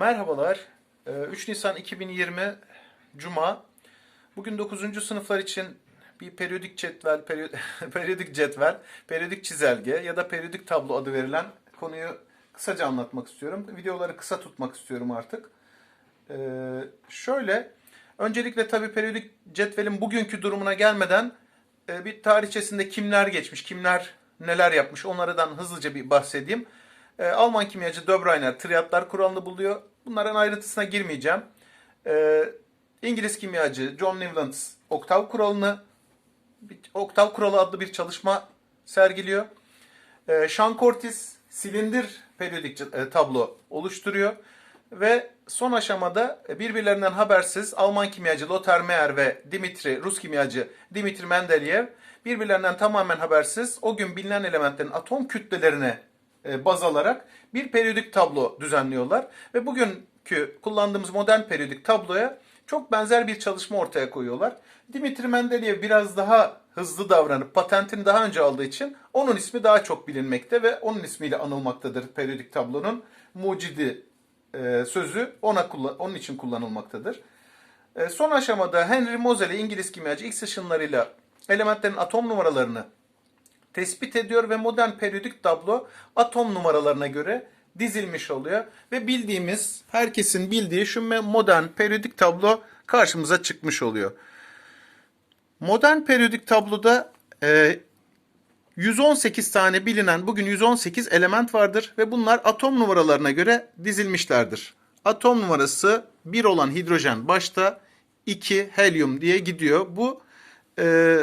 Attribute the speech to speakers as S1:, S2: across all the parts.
S1: Merhabalar. Ee, 3 Nisan 2020 Cuma. Bugün 9. sınıflar için bir periyodik cetvel, periyo- periyodik cetvel, periyodik çizelge ya da periyodik tablo adı verilen konuyu kısaca anlatmak istiyorum. Videoları kısa tutmak istiyorum artık. Ee, şöyle, öncelikle tabii periyodik cetvelin bugünkü durumuna gelmeden e, bir tarihçesinde kimler geçmiş, kimler neler yapmış onlardan hızlıca bir bahsedeyim. E, Alman kimyacı Döbrayner triyatlar kuralını buluyor. Bunların ayrıntısına girmeyeceğim. E, İngiliz kimyacı John Newlands oktav kuralını oktav kuralı adlı bir çalışma sergiliyor. E, Sean Cortis silindir periyodik e, tablo oluşturuyor ve son aşamada birbirlerinden habersiz Alman kimyacı Lothar Meyer ve Dimitri Rus kimyacı Dimitri Mendeleev birbirlerinden tamamen habersiz o gün bilinen elementlerin atom kütlelerine e, baz alarak bir periyodik tablo düzenliyorlar ve bugünkü kullandığımız modern periyodik tabloya çok benzer bir çalışma ortaya koyuyorlar. Dimitri Mendeleev biraz daha hızlı davranıp patentini daha önce aldığı için onun ismi daha çok bilinmekte ve onun ismiyle anılmaktadır periyodik tablonun mucidi e, sözü ona onun için kullanılmaktadır. E, son aşamada Henry Moseley İngiliz kimyacı X ışınlarıyla elementlerin atom numaralarını tespit ediyor ve modern periyodik tablo atom numaralarına göre dizilmiş oluyor ve bildiğimiz herkesin bildiği şu modern periyodik tablo karşımıza çıkmış oluyor. Modern periyodik tabloda e, 118 tane bilinen bugün 118 element vardır ve bunlar atom numaralarına göre dizilmişlerdir. Atom numarası 1 olan hidrojen başta 2 helyum diye gidiyor. Bu e,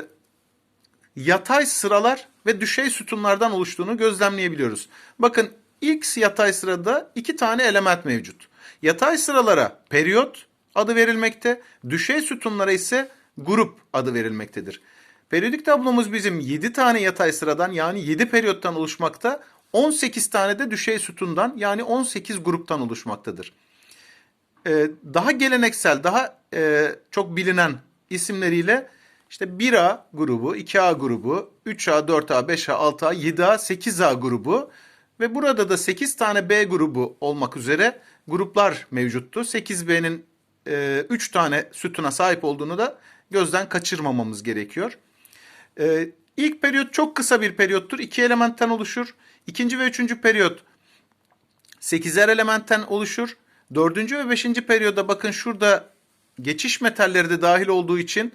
S1: yatay sıralar ve düşey sütunlardan oluştuğunu gözlemleyebiliyoruz. Bakın ilk yatay sırada iki tane element mevcut. Yatay sıralara periyot adı verilmekte, düşey sütunlara ise grup adı verilmektedir. Periyodik tablomuz bizim 7 tane yatay sıradan yani 7 periyottan oluşmakta, 18 tane de düşey sütundan yani 18 gruptan oluşmaktadır. Ee, daha geleneksel, daha e, çok bilinen isimleriyle işte 1A grubu, 2A grubu, 3A, 4A, 5A, 6A, 7A, 8A grubu ve burada da 8 tane B grubu olmak üzere gruplar mevcuttu. 8B'nin 3 tane sütuna sahip olduğunu da gözden kaçırmamamız gerekiyor. Ee, ilk periyot çok kısa bir periyottur. İki elementten oluşur. İkinci ve üçüncü periyot 8'er elementten oluşur. Dördüncü ve beşinci periyoda bakın şurada geçiş metalleri de dahil olduğu için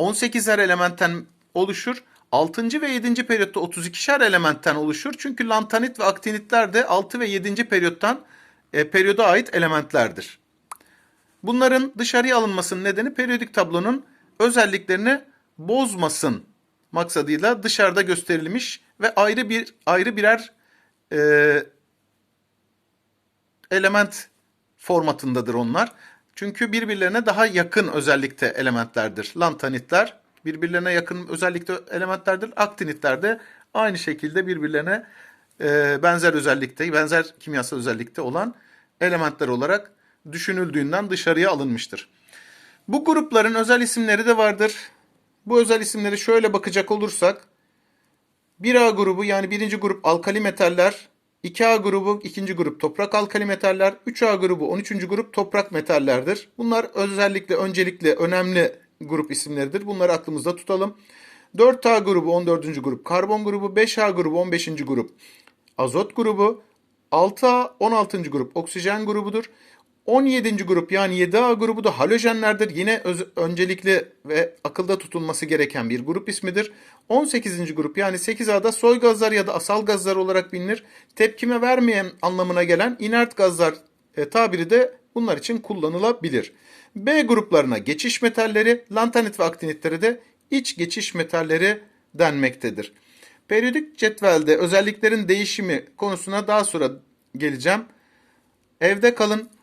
S1: 18'er elementten oluşur. 6. ve 7. periyotta 32'şer elementten oluşur. Çünkü lantanit ve aktinitler de 6 ve 7. periyottan e, periyoda ait elementlerdir. Bunların dışarıya alınmasının nedeni periyodik tablonun özelliklerini bozmasın maksadıyla dışarıda gösterilmiş ve ayrı bir ayrı birer e, element formatındadır onlar. Çünkü birbirlerine daha yakın özellikte elementlerdir. Lantanitler birbirlerine yakın özellikte elementlerdir. Aktinitler de aynı şekilde birbirlerine e, benzer özellikte, benzer kimyasal özellikte olan elementler olarak düşünüldüğünden dışarıya alınmıştır. Bu grupların özel isimleri de vardır. Bu özel isimleri şöyle bakacak olursak 1A grubu yani birinci grup alkali metaller, 2A grubu ikinci grup toprak alkali metaller, 3A grubu 13. grup toprak metallerdir. Bunlar özellikle öncelikle önemli grup isimleridir. Bunları aklımızda tutalım. 4A grubu 14. grup karbon grubu, 5A grubu 15. grup azot grubu, 6A 16. grup oksijen grubudur. 17. grup yani 7A grubu da halojenlerdir. Yine öz- öncelikli ve akılda tutulması gereken bir grup ismidir. 18. grup yani 8A'da soy gazlar ya da asal gazlar olarak bilinir. Tepkime vermeyen anlamına gelen inert gazlar e, tabiri de bunlar için kullanılabilir. B gruplarına geçiş metalleri, lantanit ve aktinitleri de iç geçiş metalleri denmektedir. Periyodik cetvelde özelliklerin değişimi konusuna daha sonra geleceğim. Evde kalın,